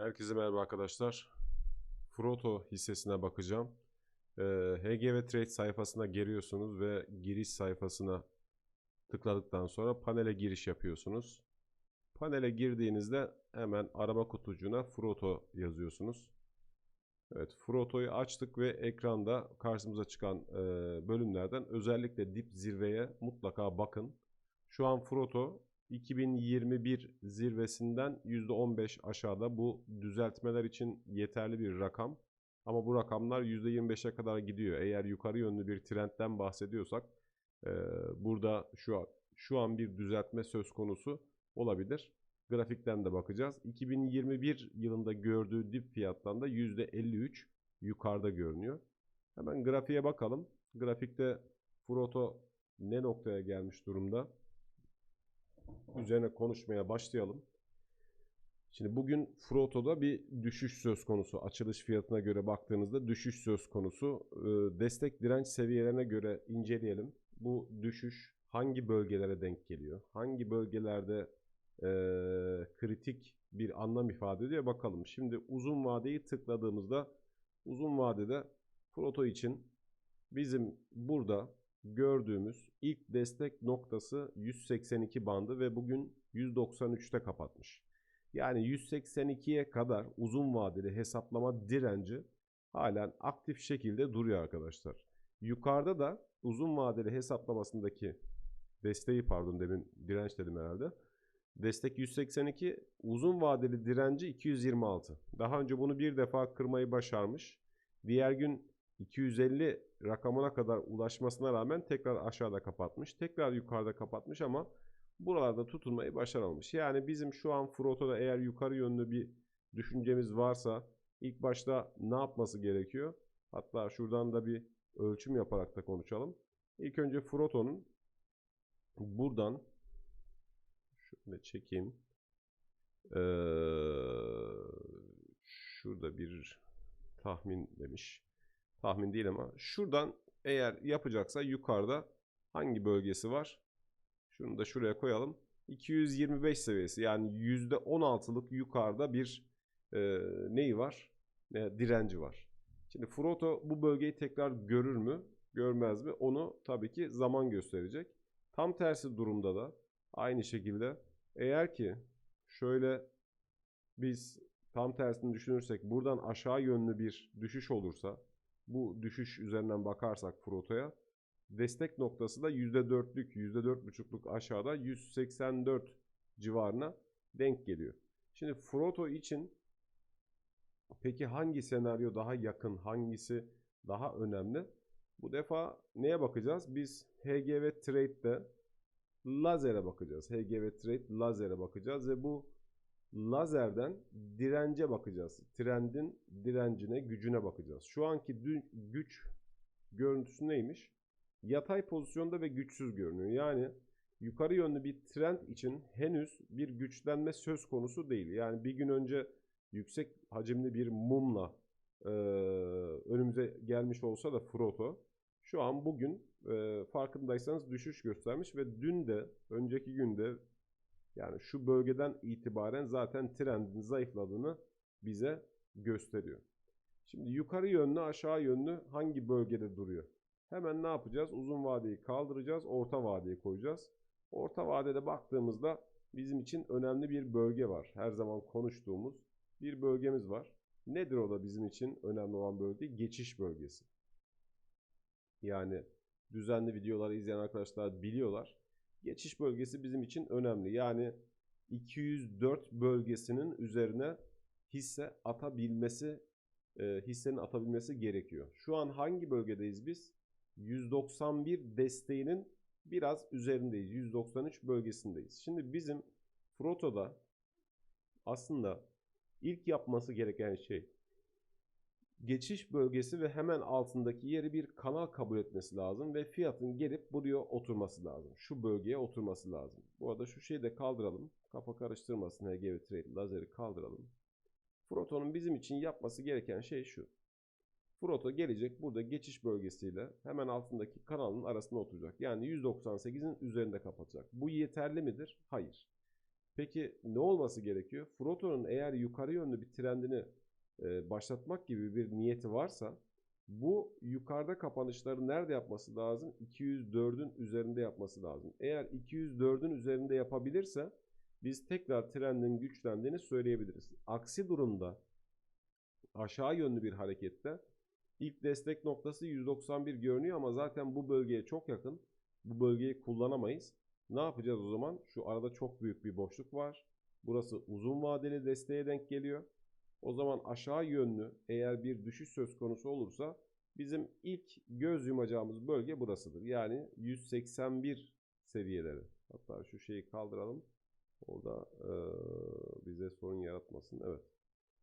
Herkese merhaba arkadaşlar. Froto hissesine bakacağım. Ee, HGV Trade sayfasına giriyorsunuz ve giriş sayfasına tıkladıktan sonra panele giriş yapıyorsunuz. Panele girdiğinizde hemen arama kutucuğuna Froto yazıyorsunuz. Evet, Froto'yu açtık ve ekranda karşımıza çıkan e, bölümlerden özellikle dip zirveye mutlaka bakın. Şu an Froto 2021 zirvesinden %15 aşağıda bu düzeltmeler için yeterli bir rakam. Ama bu rakamlar %25'e kadar gidiyor. Eğer yukarı yönlü bir trendten bahsediyorsak e, burada şu an, şu an bir düzeltme söz konusu olabilir. Grafikten de bakacağız. 2021 yılında gördüğü dip fiyattan da %53 yukarıda görünüyor. Hemen grafiğe bakalım. Grafikte Froto ne noktaya gelmiş durumda? Üzerine konuşmaya başlayalım. Şimdi bugün Froto'da bir düşüş söz konusu. Açılış fiyatına göre baktığınızda düşüş söz konusu. Ee, destek direnç seviyelerine göre inceleyelim. Bu düşüş hangi bölgelere denk geliyor? Hangi bölgelerde e, kritik bir anlam ifade ediyor bakalım. Şimdi uzun vadeyi tıkladığımızda uzun vadede Froto için bizim burada gördüğümüz ilk destek noktası 182 bandı ve bugün 193'te kapatmış. Yani 182'ye kadar uzun vadeli hesaplama direnci halen aktif şekilde duruyor arkadaşlar. Yukarıda da uzun vadeli hesaplamasındaki desteği pardon demin direnç dedim herhalde. Destek 182, uzun vadeli direnci 226. Daha önce bunu bir defa kırmayı başarmış. Diğer gün 250 rakamına kadar ulaşmasına rağmen tekrar aşağıda kapatmış. Tekrar yukarıda kapatmış ama buralarda tutunmayı başaramamış. Yani bizim şu an Froto'da eğer yukarı yönlü bir düşüncemiz varsa ilk başta ne yapması gerekiyor? Hatta şuradan da bir ölçüm yaparak da konuşalım. İlk önce Froto'nun buradan şöyle çekeyim. Ee, şurada bir tahmin demiş. Tahmin değil ama şuradan eğer yapacaksa yukarıda hangi bölgesi var? Şunu da şuraya koyalım. 225 seviyesi yani %16'lık yukarıda bir e, neyi var? E, direnci var. Şimdi Froto bu bölgeyi tekrar görür mü? Görmez mi? Onu tabii ki zaman gösterecek. Tam tersi durumda da aynı şekilde eğer ki şöyle biz tam tersini düşünürsek buradan aşağı yönlü bir düşüş olursa bu düşüş üzerinden bakarsak Froto'ya destek noktası da %4'lük %4,5'luk aşağıda 184 civarına denk geliyor. Şimdi Froto için peki hangi senaryo daha yakın, hangisi daha önemli? Bu defa neye bakacağız? Biz HGV Trade'de lazere bakacağız. HGV Trade lazere bakacağız ve bu lazerden dirence bakacağız. Trendin direncine, gücüne bakacağız. Şu anki güç görüntüsü neymiş? Yatay pozisyonda ve güçsüz görünüyor. Yani yukarı yönlü bir trend için henüz bir güçlenme söz konusu değil. Yani bir gün önce yüksek hacimli bir mumla e, önümüze gelmiş olsa da Froto şu an bugün e, farkındaysanız düşüş göstermiş ve dün de önceki günde yani şu bölgeden itibaren zaten trendin zayıfladığını bize gösteriyor. Şimdi yukarı yönlü aşağı yönlü hangi bölgede duruyor? Hemen ne yapacağız? Uzun vadeyi kaldıracağız. Orta vadeyi koyacağız. Orta vadede baktığımızda bizim için önemli bir bölge var. Her zaman konuştuğumuz bir bölgemiz var. Nedir o da bizim için önemli olan bölge? Geçiş bölgesi. Yani düzenli videoları izleyen arkadaşlar biliyorlar. Geçiş bölgesi bizim için önemli. Yani 204 bölgesinin üzerine hisse atabilmesi, e, hissenin atabilmesi gerekiyor. Şu an hangi bölgedeyiz biz? 191 desteğinin biraz üzerindeyiz. 193 bölgesindeyiz. Şimdi bizim Froto'da aslında ilk yapması gereken şey geçiş bölgesi ve hemen altındaki yeri bir kanal kabul etmesi lazım ve fiyatın gelip buraya oturması lazım. Şu bölgeye oturması lazım. Bu arada şu şeyi de kaldıralım. Kafa karıştırmasın HGV Trade lazeri kaldıralım. Froto'nun bizim için yapması gereken şey şu. Froto gelecek burada geçiş bölgesiyle hemen altındaki kanalın arasında oturacak. Yani 198'in üzerinde kapatacak. Bu yeterli midir? Hayır. Peki ne olması gerekiyor? Froto'nun eğer yukarı yönlü bir trendini başlatmak gibi bir niyeti varsa bu yukarıda kapanışları nerede yapması lazım? 204'ün üzerinde yapması lazım. Eğer 204'ün üzerinde yapabilirse biz tekrar trendin güçlendiğini söyleyebiliriz. Aksi durumda aşağı yönlü bir harekette ilk destek noktası 191 görünüyor ama zaten bu bölgeye çok yakın. Bu bölgeyi kullanamayız. Ne yapacağız o zaman? Şu arada çok büyük bir boşluk var. Burası uzun vadeli desteğe denk geliyor. O zaman aşağı yönlü eğer bir düşüş söz konusu olursa bizim ilk göz yumacağımız bölge burasıdır. Yani 181 seviyeleri. Hatta şu şeyi kaldıralım. Orada eee, bize sorun yaratmasın. Evet.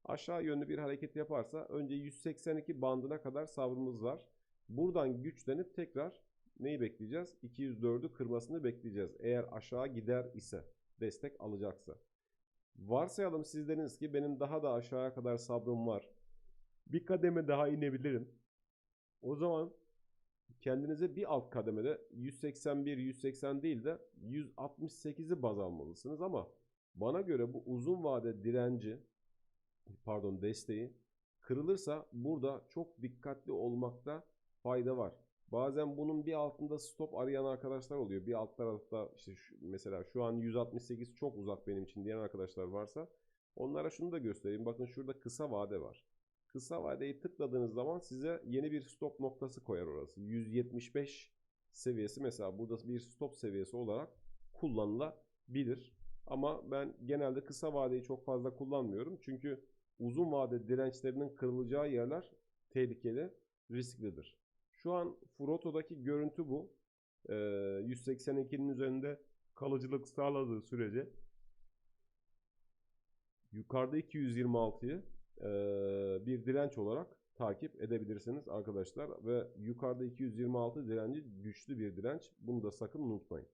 Aşağı yönlü bir hareket yaparsa önce 182 bandına kadar sabrımız var. Buradan güçlenip tekrar neyi bekleyeceğiz? 204'ü kırmasını bekleyeceğiz. Eğer aşağı gider ise destek alacaksa. Varsayalım siz dediniz ki benim daha da aşağıya kadar sabrım var. Bir kademe daha inebilirim. O zaman kendinize bir alt kademede 181, 180 değil de 168'i baz almalısınız ama bana göre bu uzun vade direnci pardon desteği kırılırsa burada çok dikkatli olmakta fayda var. Bazen bunun bir altında stop arayan arkadaşlar oluyor. Bir alt tarafta işte şu- mesela şu an 168 çok uzak benim için diyen arkadaşlar varsa onlara şunu da göstereyim. Bakın şurada kısa vade var. Kısa vadeyi tıkladığınız zaman size yeni bir stop noktası koyar orası. 175 seviyesi mesela burada bir stop seviyesi olarak kullanılabilir. Ama ben genelde kısa vadeyi çok fazla kullanmıyorum. Çünkü uzun vade dirençlerinin kırılacağı yerler tehlikeli, risklidir. Şu an Froto'daki görüntü bu. Ee, 182'nin üzerinde kalıcılık sağladığı sürece yukarıda 226'yı eee, bir direnç olarak takip edebilirsiniz arkadaşlar. Ve yukarıda 226 direnci güçlü bir direnç. Bunu da sakın unutmayın.